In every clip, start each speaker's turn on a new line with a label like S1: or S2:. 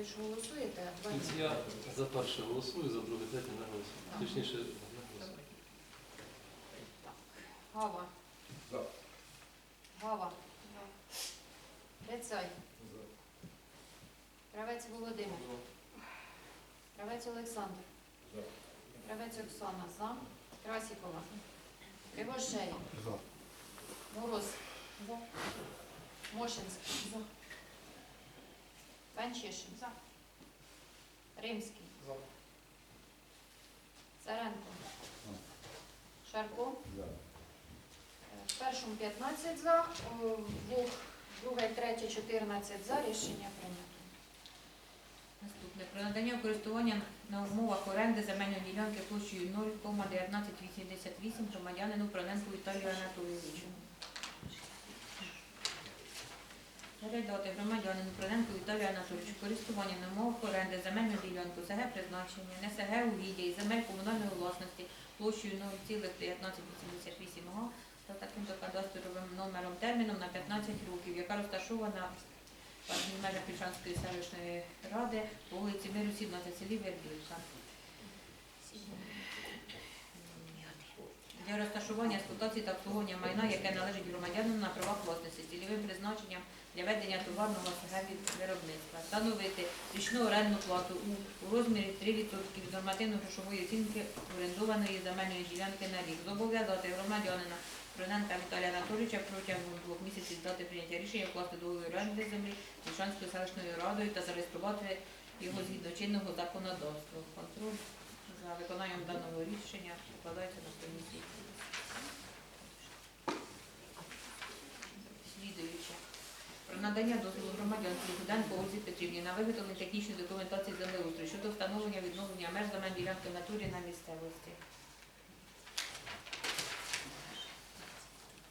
S1: ви ж голосуєте, а два ні.
S2: Я за перше голосую, за друге, третє не голосую.
S1: Так.
S2: Точніше, не голосую.
S1: Гава.
S3: За.
S1: Гава. Рецай. Кравець Володимир. Кравець Олександр.
S3: За.
S1: Кравець Оксана. За. Красікова. Кривошея.
S3: За.
S1: Мороз. За. Мошинський. За. Панчишин. За. Римський.
S3: За.
S1: Царенко. Шарко.
S3: За.
S1: В першому 15 за, у двох, друге і третє 14 за. Рішення прийнято.
S4: Наступне. Про надання користування на умовах оренди земельної ділянки площею 0,1988 громадянину Проненку Віталію Анатолійовичу. Передати громадянину Проненку Віталію Анатолійовичу користування на умовах оренди земельну ділянку СГ призначення, не СГ угіддя і земель комунальної власності площею 0,1988 га за таким-то кадастровим номером терміном на 15 років, яка розташована в межах Пільчанської селищної ради по вулиці Миру 17 селі Вербівка. Для розташування експлуатації та обслуговування майна, яке належить громадянам на правах власності, цільовим призначенням для ведення товарного від виробництва. Встановити річну орендну плату у, розмірі 3% від нормативно-грошової оцінки орендованої земельної ділянки на рік. Зобов'язати громадянина Проненка Віталія Анатолійовича протягом двох місяців дати прийняття рішення вкласти договір оренди землі Вільшанською селищною радою та зареєструвати його згідно чинного законодавства. Контроль за виконанням даного рішення покладається на комісії. Слідуюче. Про надання дозволу громадянці Гуденко Ользі Петрівні на виготовлення технічної документації землеустрою щодо встановлення відновлення меж земель ділянки в натурі на місцевості.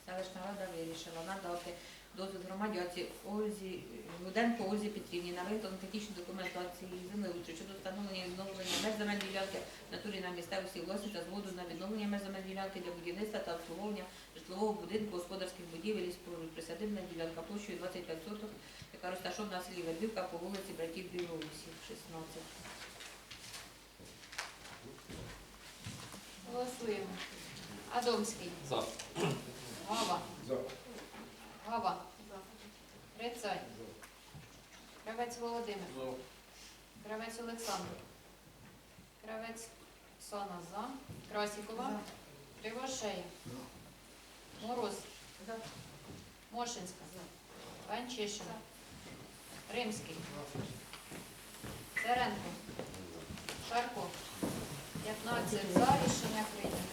S4: Селищна рада вирішила надати дозвіл громадянці Ользі Гуденко Ользі Петрівні на виготовлення технічної документації землеустрою щодо встановлення і відновлення меж земель ділянки в натурі на місцевості власні та згоду на відновлення меж земель ділянки для будівництва та обслуговування житлового будинку, господарських будівель і споруд. Присадибна ділянка площею 25 соток, яка розташована в селі Вербівка по вулиці Братів Білорусів, 16.
S1: Голосуємо. Адомський.
S2: За.
S1: Гава.
S3: За.
S1: Гава. Рецай. Кравець Володимир. Кравець Олександр. Кравець Оксана за. Красікова. Кривошея. Мороз. Мошинська. Панчишин. Римський. Царенко. Шарко. 15 за. Рішення прийнято.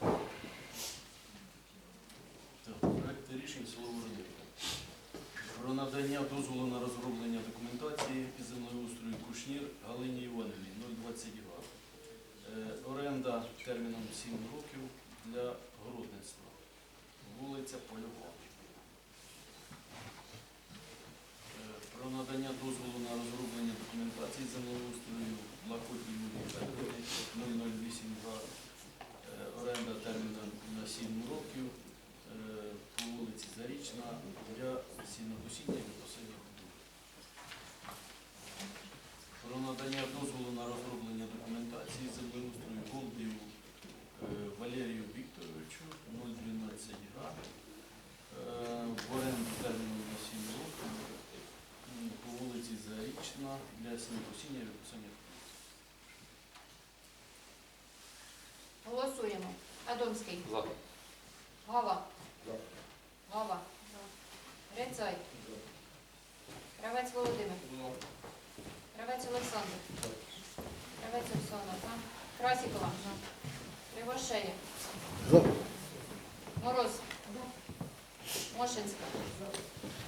S5: Так, Проект рішень село Вородівка. Про надання дозволу на розроблення документації із землеустрою Кушнір Галині Іванівні 020 га. Е, Оренда терміном 7 років для городництва. Вулиця Польова. Е, Про надання дозволу на розроблення документації землеустрою Лакотній Юлії Федоровні 008 га. Е, Оренда терміном на 7 років по вулиці Зарічна для і випасання худоби. Про надання дозволу на розроблення документації землеустрою Голдію е, Валерію Вікторовичу 012 га. Е, В оренду терміном на 7 років по вулиці Зарічна для і випасання худоби.
S1: Голосуємо. Адомський.
S2: За.
S1: Гава. Грицай. Кравець Володимир. Кравець Олександр. Кравець Оксана. за. Красікова. Кривошея.
S3: За.
S1: Мороз. Мошинська.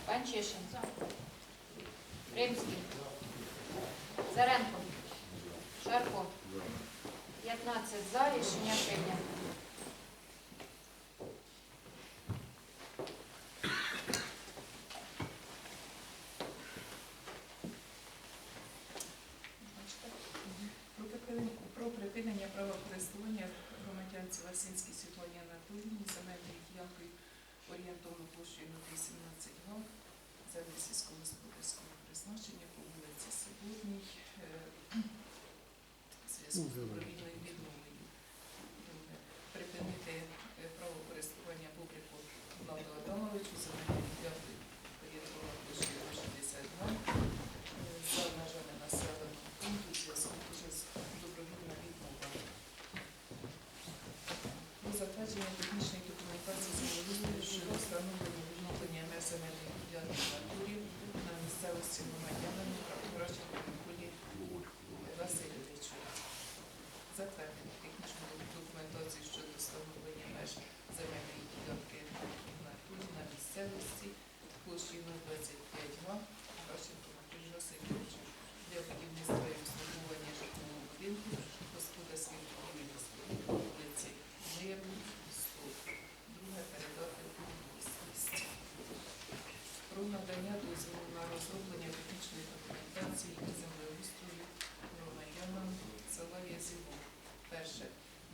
S1: Панчишин. Римський. Царенко. Шарко. 15 за. Рішення прийнято.
S6: Про припинення, про припинення права користування громадянці Васинській Світлані Анатоліївні земельною ділянкою орієнтовно площею на 18 га землі сільськогосподарського призначення по вулиці Соборній е, зв'язку з добровільною відмовою. Припинити е, право користування публіку Владу Адамовичу земельною ділянкою орієнтовно площею на 60 га е, за межами населеного пункту в зв'язку дуже з добровільною відмовою. Про затвердження технічної документації землеустрою щодо встановлення відновлення меж земельної ділянки в натурі на місцевості громадянами Краченко Миколі Васильовичу. Затвердити технічну документацію щодо встановлення меж земельної ділянки в натурі на місцевості площею 025 га Краченко Миколі Васильовичу для будівництва і обслуговування житлового будинку, господарських будівель по вулиці Миру, 100. Друге передати у власність. Про надання дозволу на розроблення технічної документації і землеустрою громадянам села Язівок. Перше.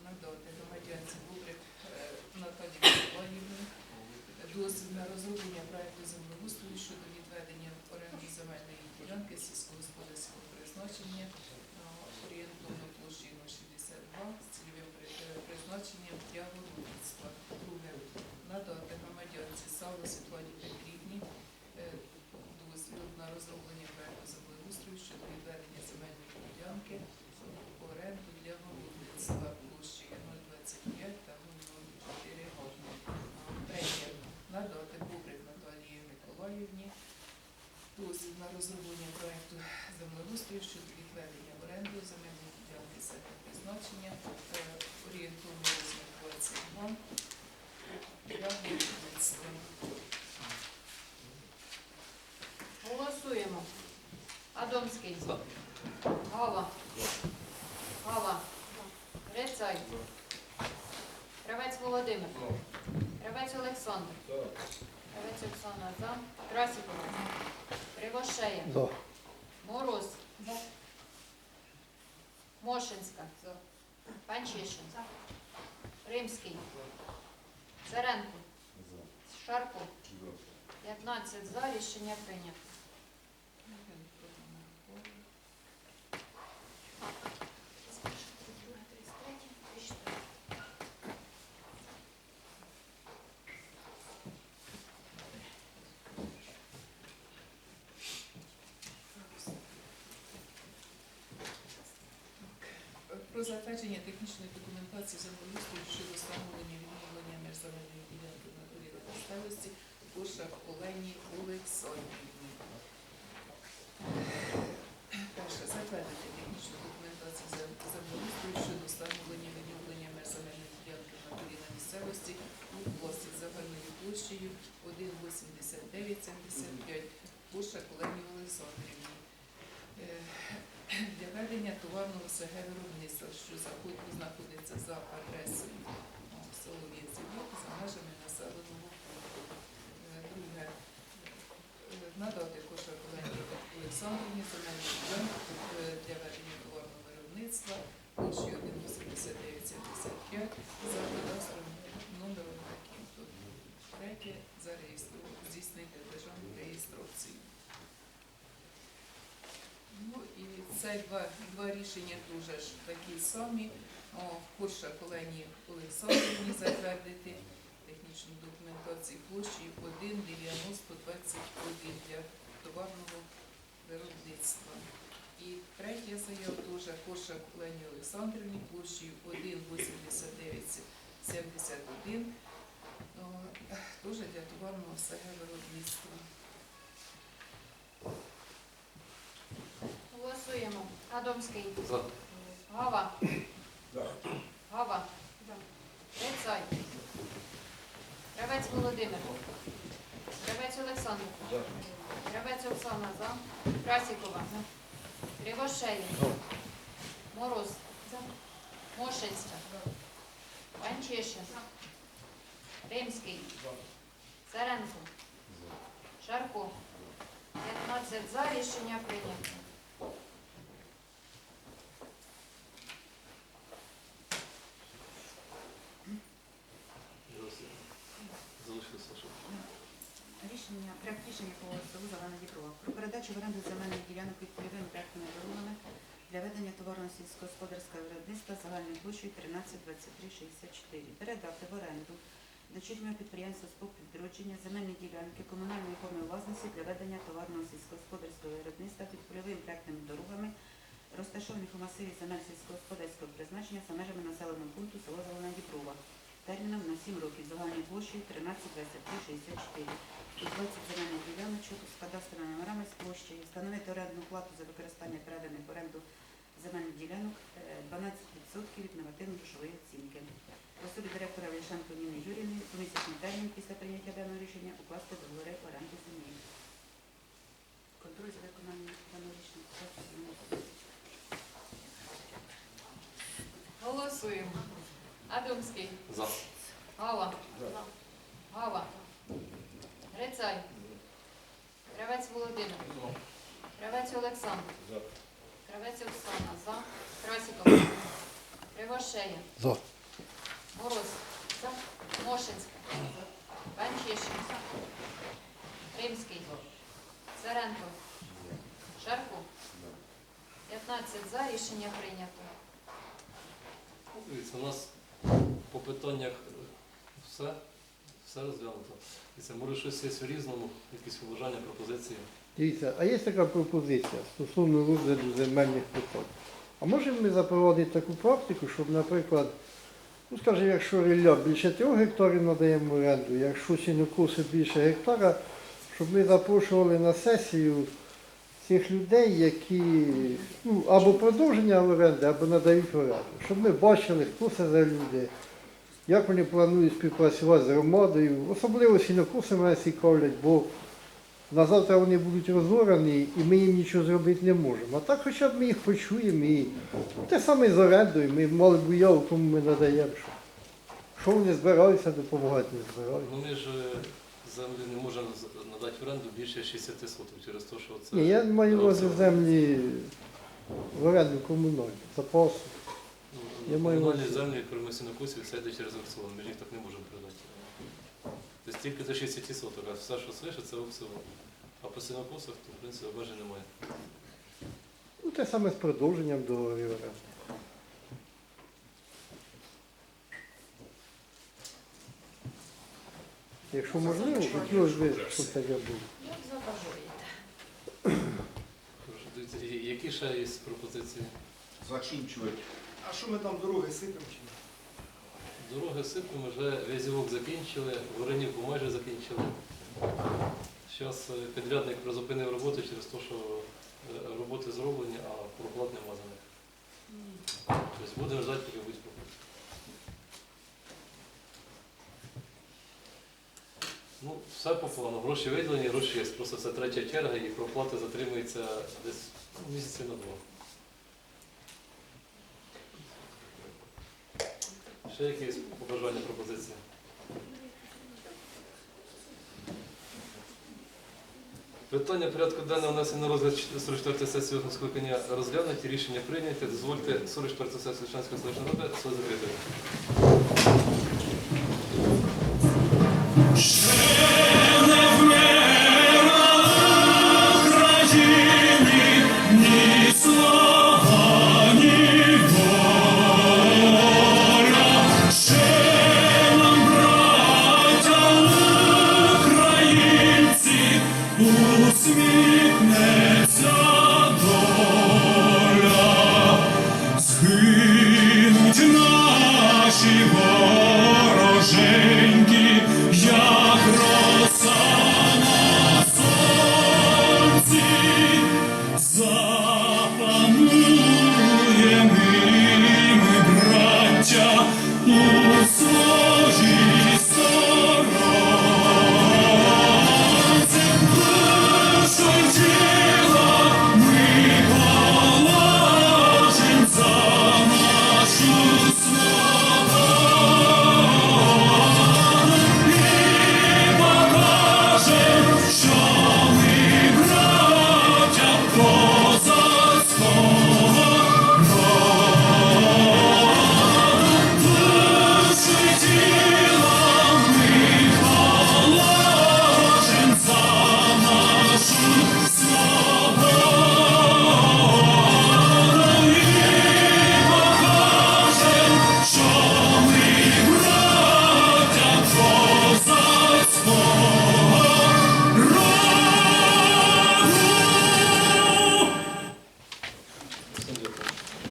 S6: Надати громадянці Бубрик е, Наталії Миколаївні дозвіл на розроблення проекту землеустрою щодо відведення оренду земельної ділянки сільськогосподарського призначення е, орієнтовно площею 62 з цільовим е, призначенням для городництва. Друге. Надати громадянці Саву Світлані Петрівні е, дозвіл на розроблення проекту землеустрою щодо відведення земельної ділянки оренду для городництва площею 025 та 004 годно. Третє. Надати Бубрик Наталії Миколаївні дозвіл на розроблення проекту землеустрою щодо відведення в оренду земельної ділянки призначення е, орієнтовно розмір 22 для будівництва.
S1: Голосуємо. Адомський.
S2: За.
S1: Гава. Гава. Грицай. Кравець Володимир. Кравець Олександр. Кравець Оксана за. Красікова. Кривошея.
S3: За.
S1: Мороз. Мошинська. Панчишин. Римський. Царенко. Шарко. 15 за. Рішення прийнято.
S6: Про затвердження технічної документації землеустрою щодо встановлення відновлення між ділянки в натурі та місцевості Кошак Олені Олександрівні. Перше. Технічну документацію зем- землеустрою щодо встановлення відновлення між ділянки в натурі на місцевості у площі загальною площею 1,8975 Кошак Олені Олександрівні. Е, товарного СГ виробництва, що знаходиться за адресою о, за межами населеного пункту. Е, Друге, е, надати кошик Олені Олександрівні е, для ведення товарного виробництва площею 1,8975 за кадастровим номером таким-то. Третє, зареєструвати, здійснити державну реєстрацію. Ну і це два, два рішення дуже ж такі самі. О, Курша Колені Олександрівні затвердити технічну документацію площею 1,9021 для товарного виробництва. І третя заява теж Курша Колені Олександрівні площею 1,8971 о, теж для товарного виробництва.
S1: Голосуємо. Адомський.
S2: За.
S1: Гава. Гава. Грицай. Кравець Володимир. Кравець Олександр. Кравець Оксана за. Красікова. Кривошея. Мороз. Мошинська. Панчишин. Римський. Царенко. Шарко. 15 за. Рішення прийнято.
S2: Голосуємо. Залишилося, що
S3: Рішення, проект рішення по селу Зелена Діброва про передачу в оренду земельних ділянок під польовими проектними дорогами для ведення товарно сільськогосподарського виробництва загальною площею 132364. Передати в оренду дочірнього підприємства «Спок відродження» земельні ділянки комунальної форми власності для ведення товарного сільськогосподарського виробництва під польовими проектними дорогами, розташованих у масиві земель сільськогосподарського призначення за межами населеного пункту село Зелена Діброва. Терміном на 7 років. Загальною площею 132364 і 20 земельних діляночок з кадастровими номерами з площею, встановити орендну плату за використання переданих в оренду земельних ділянок е, 12% від нормативно-грошової оцінки. Просили директора Вільшанко Ніни Юріни у місячний термін після прийняття даного рішення укласти договори оренди землі. Контроль за виконанням даного рішення укласти землі.
S1: Голосуємо. Адомський.
S2: За.
S1: Гава. Грицай. Кравець Володимир. Кравець Олександр. Кравець Оксана. За. Красікова. Кривошея.
S7: За.
S1: Мороз. За. Мошинська. Панчишин. Римський. Царенко. Шарко. 15 за. Рішення прийнято.
S2: Дивіться, у нас по питаннях е, все, все розглянуто. Дивіться, може щось є в різному, якісь побажання, пропозиції.
S7: Дивіться, а є така пропозиція стосовно розгляду земельних питань. А можемо ми запровадити таку практику, щоб, наприклад, ну скажімо, якщо рілля більше трьох гектарів надаємо оренду, якщо сінокоси більше гектара, щоб ми запрошували на сесію цих людей, які ну, або продовження оренди, або надають оренду. Щоб ми бачили, хто це за люди, як вони планують співпрацювати з громадою, особливо сінокоси мене цікавлять, бо на завтра вони будуть розорані і ми їм нічого зробити не можемо. А так хоча б ми їх почуємо і те саме з орендою, ми мали б уяву, кому ми надаємо. Що, що вони збираються допомагати, не збираються.
S2: Ну ми ж е, землі не можемо надати в оренду більше 60 соток через те, що це.
S7: Ні, я маю увазі землі в оренду комунальну, запасу. Я маю
S2: Комунальні
S7: на увазі.
S2: землі, крім сінокосів, все йде через аукціон. Ми ж їх так не можемо продати. Тобто тільки до 60 соток, а все, що свише, це аукціон. А по сінокосах, то в принципі обмежень немає.
S7: Ну, те саме з продовженням договорів оренди. Якщо можливо, хотілося б, щоб таке було.
S1: Як забажаєте.
S2: Дивіться, які ще є пропозиції?
S8: закінчувати. А що ми там дороги сипемо? чи ні?
S2: Дороги сипемо, вже в'язівок закінчили, Воронівку майже закінчили. Зараз підрядник призупинив роботу через те, що е, роботи зроблені, а проплат нема за них. Тобто будемо ждати, поки будуть проплати. Ну, все по плану. Гроші виділені, гроші є. Просто це третя черга і проплата затримується десь місяці на два. Ще якісь побажання, пропозиції? Питання порядку денного внесено на розгляд 44 сесії скликання розглянуті, рішення прийняті. Дозвольте 44 сесію Членської селищної ради все закрити.